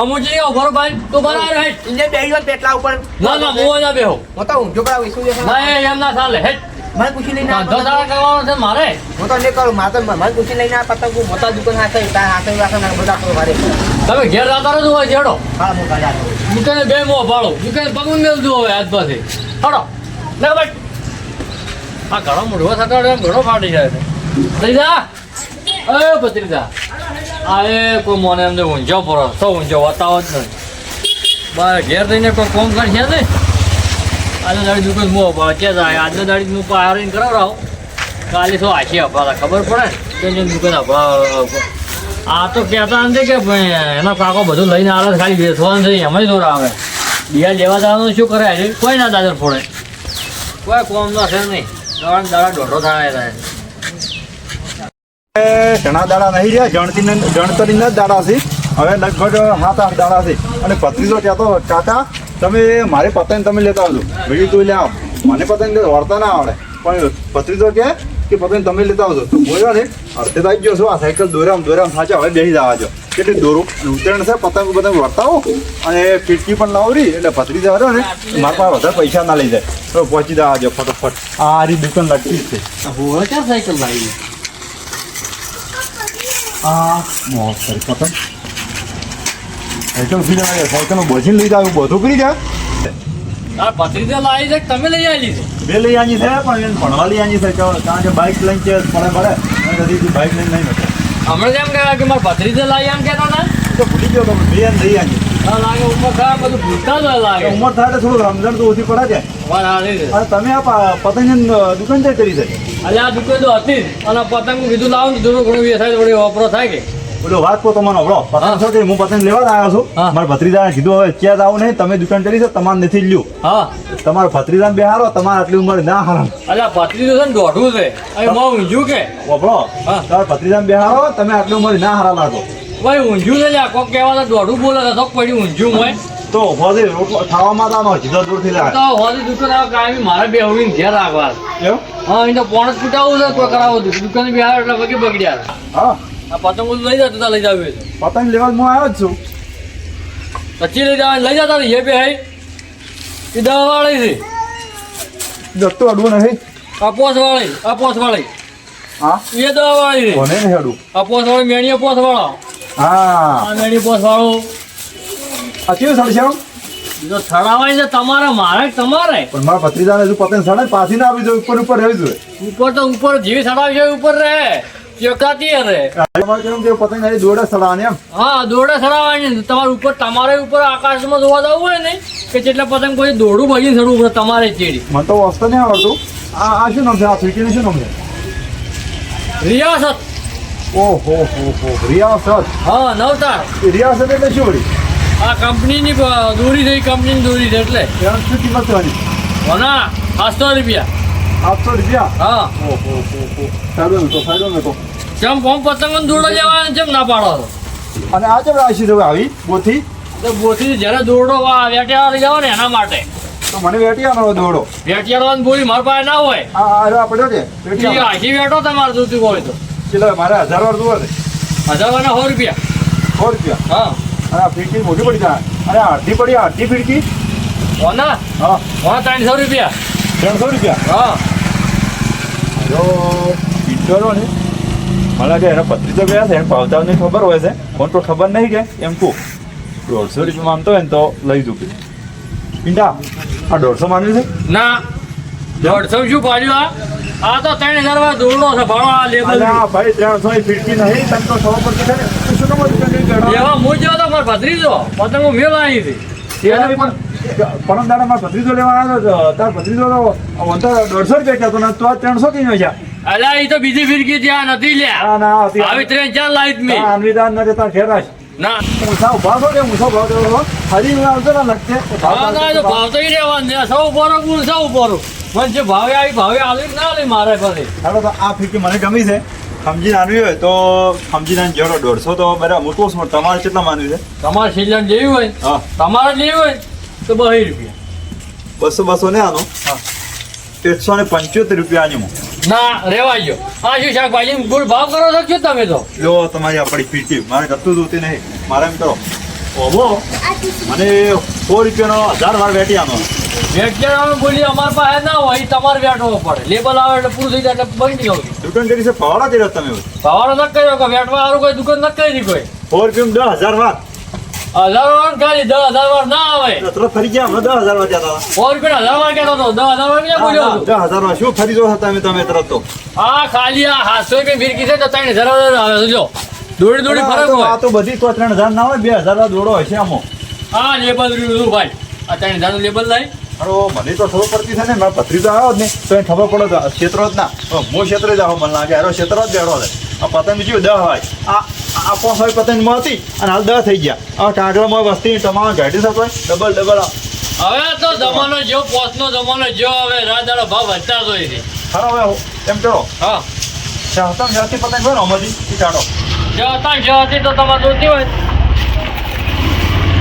અમુજી ઊભો ભાઈ. તું બરાબર બેહી પેટલા ઉપર. ના ના હું ના બેહો. હું તો ઊંધો પડાવું છે ના એમ ના ચાલે. હેઠ મને પૂછી લઈને ધંધો તારા કરવાનો છે મારે. હું તો નહીં કરું મારે મને પૂછી લઈને આ પતંગ હું મોટા દુકાન હાથે તાર હાથે રાખે ને બધા કરો મારે તમે ઘેર રાતા રહો હોય જેડો. હા હું કાઢા બે મોં ભાડો. દુકાને પગું મેલતું હવે હાથ પછી. હડો. લે ભાઈ. આ ઘણો મોઢો થતો ઘણો ફાટી જાય છે. લઈ એ ભત્રીજા એ કોઈ મોને એમને ઊંઝો પડો તો ઊંઝો વતાવો જ નહીં બાર ઘેર થઈને કોઈ કોમ કરશે ને આજે દાડી દુકાન મો બચે જાય? આજે દાડી હું કરો કરાવડાવ કાલે શું આશી અપાતા ખબર પડે? ને દુકાન અપા આ તો કહેતા નથી કે એના કાકો બધું લઈને આવે ખાલી વેચવાનું છે, એમાં દોર આવે બીજા લેવા જવાનું શું કરે? કોઈ ના દાદર ફોડે. કોઈ કોમ ના છે નહીં. દાડા દાડા દોઢો થાય થાય ઘણા દાડા નહીં રહ્યા ગણતી ગણતરીના જ દાડા છે. હવે લગભગ સાત, આઠ દાડા છે. અને પત્રીસો કહેતો કાકા તમે મારી પતંગ તમે લેતા આવજો. બીજું તું લે આવ. મને પતંગ વળતા ના આવડે. પણ પત્રીસો કે કે પતંગ તમે લેતા આવજો. તો બોલ્યો ને અડધે થઈ ગયો છું. આ સાયકલ દોરામ દોરામ સાચા હવે બેસી જવા છો કેટલી દોરું અને છે, પતંગ પતંગ વળતાવો અને ફીટકી પણ લાવરી એટલે પતરી જવા ને. મારા પાસે વધારે પૈસા ના લઈ જાય. તો પહોંચી જવા જો ફટોફટ. આ આરી દુકાન લગતી જ છે. સાયકલ લાવી? આ મોત કરી પતંગ સાયકલ ફી જાય સાયકલ બોજીને લઈ જાવ બધું કરી જાય આ લાવી છે તમે લઈ આવી છે. બે લઈ આની છે પણ એને ભણવા લઈ આવી છે કારણ કે બાઇક લઈને છે પડે પડે. અને કદી બાઇક લઈને નહીં હમણાં જેમ કહેવાય કે મારા ભત્રીજા લાવી એમ કહેતા ને તો ભૂલી ગયો તમે બે લઈ આની. આ લાગે ઉમર થાય બધું ભૂલતા જ લાગે. ઉંમર થાય તો થોડું રમઝાન તો ઓછી પડે હારી અને તમે આ પ- પતંગની દુકાન જાય કરી છે? આ દુકાન તો હતી અને પતંગ કીધું લાવો ને થોડું ઘણું થાય કે? બોલો વાત કહો તમને હભળો પતંગ છો કે હું પતંગ લેવા આવ્યો છું. મારા ભત્રીજાને કીધું હવે ક્યાં આવું નહીં તમે દુકાન કરી છે તમારે નથી લ્યું. હા. તમારા ભત્રીજાને બેહારો તમારે આટલી ઉંમર ના હારો અલ્યા ભત્રીજો છે ને દોઢું છે. માં ઊંઝું કે? વપરો. તમારા ભત્રીજાને બેહારો તમે આટલી ઉંમર ના હારા લાગો. ભાઈ ઊંઝું છે લ્યા કોક કહેવા તો દોઢું બોલે તો પડી પડ્યું હોય. તો હોદી ખાવામાં તો આનો દૂર દૂરથી લાગે તો હોદી દુકાન આવે કાયમી મારે બે હોવીને ઘેર રાખવા હા તો પોણ છૂટાવું છે કોઈ કરાવો દુકાન બી આવે એટલે વગી બગડ્યા હા. આ પતંગ લઈ જતું લઈ જાવ પતંગ લેવા હું આવ્યો જ છું. પછી લઈ જવા લઈ જતા એ બે હઈ એ દવા વાળી છે. જતો અડવું નથી અપોસ વાળી અપોસ વાળી હા? એ દવા વાળી છે. કોને નહીં અડવું? અપોસ વાળી મેણીએ અપોસ વાળો હા. આ મેણી પોસ વાળો આ કેવું સડશે આમ? જો થડાવાય છે તમારે મારે તમારે? પણ મારા ભત્રીજાને હજુ પતંગ સડે પાછી ના જોઈએ ઉપર ઉપર રહેવી જોઈએ. ઉપર તો ઉપર જેવી સડાવશે ઉપર રહે. ચેકાતી રહે. તમારે કેમ કે પતંગ આવી દોડે સડાવવાની એમ? હા દોડે સડાવવાની તમારે ઉપર તમારે ઉપર આકાશમાં જોવા જવું હોય ને કે જેટલા પતંગ કોઈ દોડું ભાગી સડવું પડે તમારે ચેડી. મને તો વસ્તુ નહીં આવડતું. આ આ શું નામ છે? આ ફીટીનું શું નામ છે? રિયાસત. ઓહો હો હો રિયાસત. હા નવતાર રિયાસત એટલે શું વળી? આ કંપનીની દોરી થઈ કંપનીની દોરી છે એટલે. ત્યાં શું કિંમત થવાની. હોના સાતસો રૂપિયા. આઠસો રૂપિયા? હા. ઓહો હો હો સારું ને તો સારું ને તો. જેમ પોમ પતંગ દોડો લેવાનો જેમ ના પાડો અને આ કેમ રાશિ હવે આવી બોથી? તો બોથી જ્યારે દોરડો વેટિયા લઈ જાવ ને એના માટે. તો મને વેટિયાનો દોડો વેટિયાળાની બોલી મારા પાસે ના હોય. આ આપણે વેટિયા વેટિયાનો આખી વેટો તમારે જોતું હોય તો. ચલો મારે હજાર વાર જોવા છે. હજાર અને સો રૂપિયા. સો રૂપિયા? હા. અને આ ફીડકી મોટી પડી જાય. અને અડધી પડી અડધી ફીડકી ઓના હા. ઓના ત્રણસો રૂપિયા. ત્રણસો રૂપિયા? હા. જો પીટરો ને મને કે એના પત્રી તો ગયા છે એને ભાવતાની ખબર હોય છે. પણ તો ખબર નહીં કે? એમ કહું. દોઢસો રૂપિયા માનતો હોય ને તો લઈ જુ કે. પિંડા આ દોઢસો માન્યું છે? ના. દોઢસો શું પાડ્યું આ? આ તો ત્રણ હજારમાં દોરડો છે ભાડો આ લેબલ આ ભાઈ ત્રણસો ની ફીડકી નહીં તમ તો સો પર શું કરવાનો? એવા હું જેવો તો મારો ભત્રીજો. પતંગો મેળ આવી હતી પરમ દાડા માં ભત્રીજો લેવા આવ્યો તો તાર ભત્રીજો તો દોઢસો રૂપિયા કહેતો ને તો ત્રણસો કઈ છે અલા એ તો બીજી ફીરકી ત્યાં નથી લ્યા. ના ના આવી ત્રણ ચાર લાઈટ મેં અન્વિદાન ન દેતા ઘેર ના. ઊંચા ઊભા છો ને ઊંચો ભાવ દેવો હરી આવતો ને લગતે. એ તો ભાવ તો રહેવાનું. સૌ ઉપર સૌ ઉપર મને જે ભાવે આવી ભાવે આવી ના આવી મારે પાસે ચાલો તો આ ફીકી મને ગમી છે. સમજીને આનવી હોય તો સમજીને જોડો દોઢસો તો બરાબર મોટું છું પણ તમારે કેટલા માનવી છે? તમારે સિલિન્ડર લેવી હોય હા. તમારે લેવી હોય તો બહી રૂપિયા. બસો બસો ને આનો? હા. એકસો ને પંચોતેર રૂપિયા આની ના રેવા ગયો. આ શું શાકભાજી ગુડ ભાવ કરો છો શું તમે તો? જો તમારી આપણી ફીકી મારે ગતું જોતી નહીં. મારે એમ કરો. ઓહો. મને સો રૂપિયાનો હજાર વાર વેટી આનો. વેચાણ બોલી અમાર પાસે ના હોય તમારે વેઠવો પડે. લેબલ આવે એટલે પૂરું થઈ જાય એટલે બંધ નહીં હોતી દુકાન કરી છે પવાડા કર્યો તમે સવારે ન કર્યો કે વેઠવા વાળું કોઈ દુકાન ન કરી કોઈ? રૂપિયા દસ હજાર વાર હજાર વાર ખાલી દસ હજાર વાર ના આવે. તો ફરી ગયા હમણાં દસ હજાર વાર જતા હતા. સો રૂપિયા હજાર વાર કહેતો હતો દસ હજાર વાર ક્યાં બોલ્યો દસ હજાર વાર. શું ખરીદો હતા તમે તમે તરત તો? હા ખાલી આ સાતસો રૂપિયા ફિરકી છે તો ત્રણ હજાર વાર આવે જો. દોડી દોડી ફરક તો- આ તો બધી તો ત્રણ હજાર ના હોય બે હજાર દોડો હશે આમાં. હા લેબલ રહ્યું ભાઈ. આ ત્રણ હજારનું લેબલ લાવી અરે મને તો ખબર પડતી છે ને મારા પત્રી તો આવ્યો જ ને તો એને ખબર પડે તો ક્ષેત્રો જ ના. હું ક્ષેત્રે જ આવો મને લાગે. અરે ક્ષેત્ર જ બેડો છે. આ પતંગ બીજું દહ હોય. આ આ પાંચ હોય પતંગમાં હતી અને હાલ દહ થઈ ગયા. આ કાંકરામાં વસ્તી તમામ ઘાટી શકો ડબલ ડબલ હવે તો જમાનો જો પોસનો જમાનો જો હવે રાજાનો ભાવ વધતા જ હોય છે. ખરો હવે એમ કરો હા. ચાહતા જ્યાંથી પતંગ હોય ને અમારી એ કાઢો જો હતા તો તમારે જોતી હોય.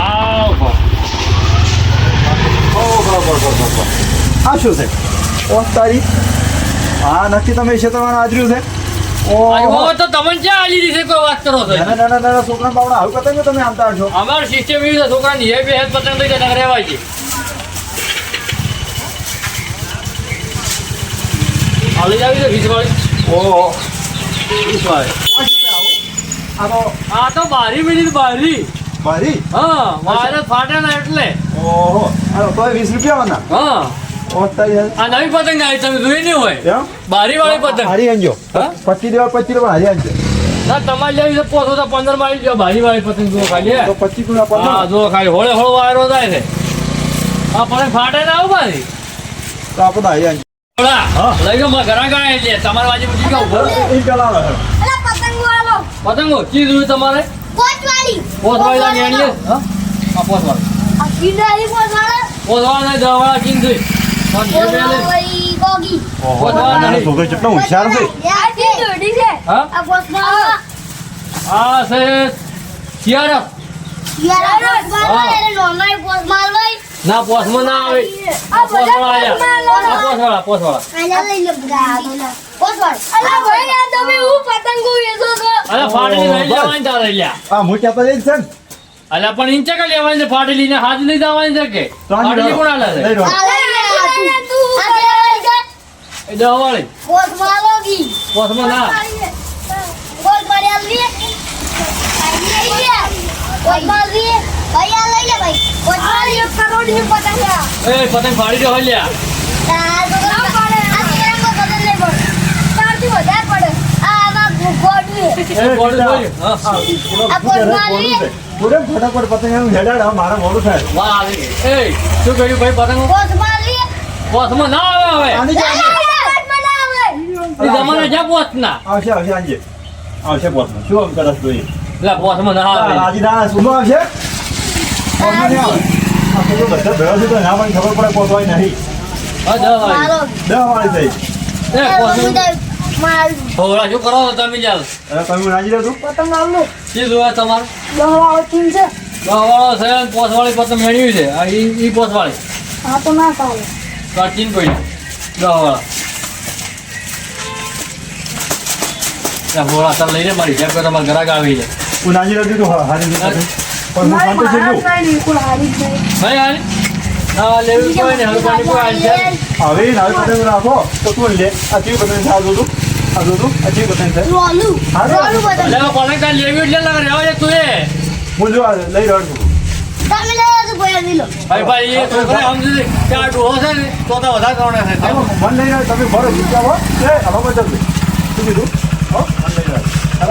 આવ ઓ બરાબર બરાબર બરાબર આ શું છે. ઓ તારી. હા નક્કી તમે ક્ષેત્રમાં હાજર્યું છે? ઓ તો તમને ક્યાં આલી દીધી કોઈ વાત કરો છો? નાના નાના નાના છોકરા બાવડા આવું પતંગ તમે આમતા છો? અમારું સિસ્ટમ એવી છે છોકરાની હે બે હેત પતંગ થઈ જાય રહેવાય છે. લઈ આવી છે વીસ વાળી. ઓહો આ તો આ તો બારી મિનિટ બારી. મારી? હા વાયરસ ફાટે ના એટલે. ઓહો આ તો વીસ રૂપિયા વાના હા આ નવી પતંગ આવી તમે જોઈ નહીં હોય. બારી વાળી પતંગ. હારી અંજો હા? પચીસ દેવા પચી રૂપિયા હારી અંજો ના તમારે લેવી છે પોસો તો પંદર મારી જો બારી વાળી પતંગ જુઓ ખાલી. તો હા જુઓ ખાલી હોળે હોળો વાયરો થાય છે. હા પણ ફાટે ના આવું બારી? તો આપણે હારી અંજો લઈ જાઓ મારા ઘરા ગાય તમારે છે પતંગ વાળો પતંગો ચીજ જોયું તમારે? કોચવાળી પોસવાળી લેણી છે હા? આ પોસવાળી આ કિનારી કોચવાળા પોસવાળી દવા વાળા ચીજ જોઈ પણ જે બે લે. કોચવાળી ગોગી. નહીં. છોકરો કેટલો હોશિયાર છે. આ કે છે. હા? આ કોચવાળા આ છે શિયાળા. યાર કોચવાળા એને નોર્મલ ના પોસમાં ના આવે. આ પોસવાળા પોસવાળા. પોસવાળા લઈ લો અલા ને? અલ્યા પણ ઇંચે કે લેવાની છે ફાટેલી ને હાથ લઈ જવાની છે કે? ફાટેલી કોણ આલે છે? લઈ લે. એ દવા વાળી કોચવાળો કી. પોસમાં ના. કોચવાળી આ લઈ લઈ લે કોચવાળી ભાઈ આ લઈ લે ભાઈ. કોચવાળી એક કરોડની પતંગ એ પતંગ ફાડી દો લ્યા. આ તો ના પડે. આ તેરંગો બદલ નહીં પડે. ચારથી વધારે પડે. આ આમાં ગોડવી એ બોલ હા આ આ પૂરો ફટાફટ પતંગ એમ હેડાડ મારે મોડું થાય. વાહ આવી. એ શું કહ્યું ભાઈ પતંગ? કોચવાળી પોસમાં ના આવે હવે. આની જે એ જમાના જ્યાં પોસ ના આવશે આવશે. આજે આવશે પોતમાં શું આમ કરસ જોઈએ? એટલે પોસમાં ના આવે. રાજી ના સુનો આવશે પોતમાં નહીં આવે આ તો જો બધા ભેળા છે તો ના પણ ખબર પડે નહીં વાળી વાળી થઈ શું કરો છો તમે ચાલ અરે તમે રાજી રહેતું પતંગ આવલું શું જોવા તમારે? ચીન છે. દવાવાળો છે અને પોસવાળી પતંગ મેળવી છે. આ ઈ ઈ પોસવાળી. હા તો ના ચાલે ત્યાં લઈને મારી. જેમ કે તમારા ઘરાક આવી છે. હું નાજી રહેતું તો હા, હારી રીતે પણ હું શાંતિ છે હારી નહીં. ભાઈ હાલ ના લેવું કોઈ ને હવે કોઈ કોઈ હાલ છે હવે નવી પતંગ રાખો તો તું લે? આ ચીવ પતંગ છે આ જોતું આ જોતું આ ચીવ પતંગ છે. રોલું રોલું બધા. એટલે હવે પતંગ તાર લેવી એટલે ના રહેવા દે તું એ. હું જો લઈ રહ્યો છું. તમે તો આવી લો ભાઈ ભાઈ એ છોકરા સમજી કે આ ડોહો છે ને તો તો વધારે કરવાના છે મન લઈ રહ્યો તમે ભરો જીત્યા હો. એ હવે બચત શું કીધું? હો મન લઈ રહ્યો. આ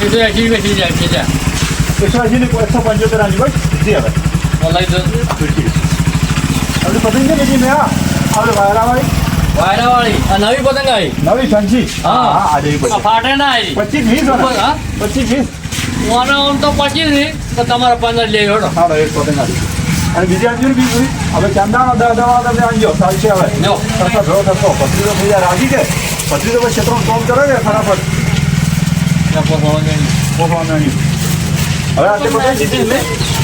એ તો બેસી જાય કે એસી એકસો પંચોતેર બસ જી હવે આપણે પતંગ છે કે મેં હા આપણે વાયરાવાળી વાયરાવાળી વાયરા આ નવી પતંગ આવી નવી ફેન્સી હા. હા આજે ફાટે ના આવી પચીસ વીસ હા? પચીસ વીસ ઓનો આમ તો પચીસની તો તમારે પંદર લઈ હડો હા એક પતંગ આવી અને બીજી ને બીજું હવે ચાંદાનો દસ દવા તમે આવજો ચાલશે હવે. કરતા ભેળો થતો પત્રી તો બીજા રાજી કે પત્રી તો ક્ષેત્રમાં કામ કરે ને ફટાફટ ત્યાં નહીં. હવે આ પતંગ જીતી ને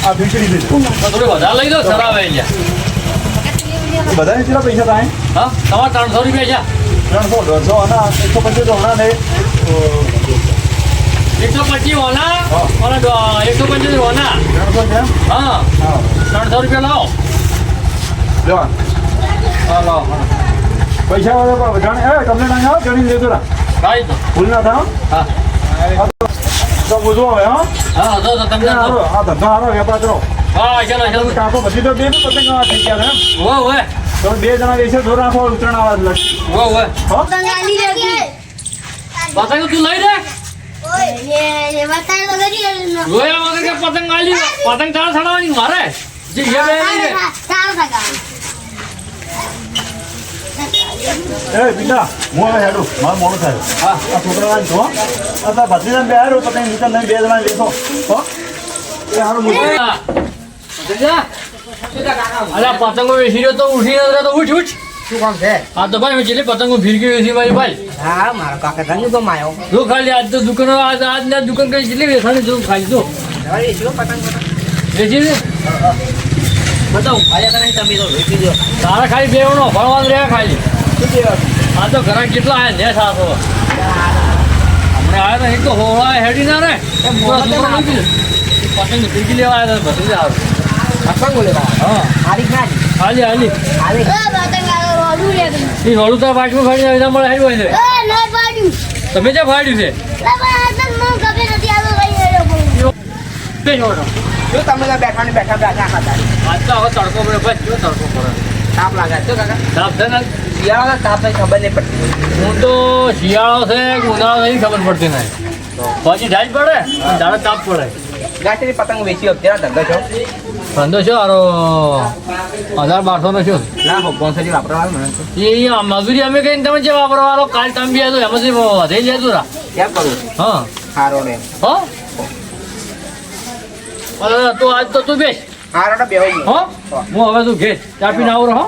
આ બીકડી દે તો થોડું વધારે લઈ દો સરાવે અહીંયા. બધાને કેટલા પૈસા થાય? હા તમારે ત્રણસો રૂપિયા છે. ત્રણસો દોઢસો અને એકસો પચીસ હમણાં ને એકસો પચીસ હા. અને એકસો પચીસ હોના ત્રણસો છે? હા. હા. ત્રણસો રૂપિયા લાવો. લો. હા લાવો. પૈસા પણ જાણે એ તમને ના ગણી લેજો ના ભૂલ ના થાય હા. તો પૂછવો હવે હા. હા તો તો તમને તો. હારો આ ધંધો હારો વેપાર કરો. હા ચાલો ચાલો. કાકો બધી તો બે ને પતંગ થઈ ગયા ને વો વે તો બે જણા વેસે ધોર રાખો ઉતરણ આવા જ લક્ષ વો વે હો? બંગાળી રહેતી. પતંગ તું લઈ દે? ઓય, એ- એ બતાય તો એનું. જોયા વગર કે પતંગ આલી પતંગ તારા ચડાવવાની મારે? જે એ બે સારું કાકા. એ બિલ્લા હું હવે હેડું. મારું મોડું થાય. હા આ છોકરા જો આ તાર ભત્રીજાને બે હારું પતંગ નીચે નહીં બે જણા લેશો હો. એ હારું મોટું હા. પતંગ જા. અલા પતંગો વેચી રહ્યો તો ઉઠી રહ્યો તો ઉઠ ઉઠ. શું કામ છે? આ તો ભાઈ મેં જેટલી પતંગો ફિરકી વેચી મારી ભાઈ. હા મારો કાકા ઘણી તો માયો. જો ખાલી આજ તો દુકાનો આજ આજના દુકાન કઈ જેટલી વેચાણી જો ખાલી જો. વેચ્યો પતંગ પતંગ. વેચી દે બતાવું તને તમે તો વેચી દો તારા ખાલી બેવણો ભણવાનું રહ્યા ખાલી. આ તો ઘણા કેટલા આયા? ને સાસો હમણાં આયા તો એક તો હોળા હેડી ના રે. પતંગ ફિરકી લેવા આવ્યા હતા ભત્રીજા આવે. પતંગ બોલે હા. હાલી હાલી. બતાય રોડું તારા ફાડી મળે હેડ હોય છે. તમે જે ફાડ્યું છે? આવ્યો જો તમે બેઠા ને બેઠા બેઠા ખાતા. આજ તો હવે તડકો પડે બસ જો તડકો પડે? તાપ લાગે. છે કાકા. તાપ છે ને? શિયાળો તાપ નહીં ખબર નહીં પડતી. હું તો શિયાળો છે કે ઉનાળો નહીં ખબર પડતી નહીં. પછી ઢાળ પડે? અને દાડે તાપ પડે. ગાંઠીની પતંગ વેચી અત્યારે ધંધો છો? ધંધો છો આરો હજાર બારસો નો છો. ના હો પોંસરી વાપરવાનું મને એ મજૂરી અમે કહીને તમે જે વાપરવાનો કાલ તમે બી હતો એમાંથી વધે જતું રા ક્યાં કરું? હા. સારો ને હો. તો આજ તો તું બેસ. હારો હો? હું હવે તું ઘેર? ચા પીને આવું રહો.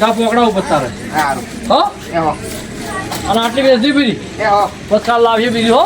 ચા પોકડા ઉપર તારે. હો? એ અને આટલી બેસી બીજી. બસ કાલ લાવીએ બીજી હો.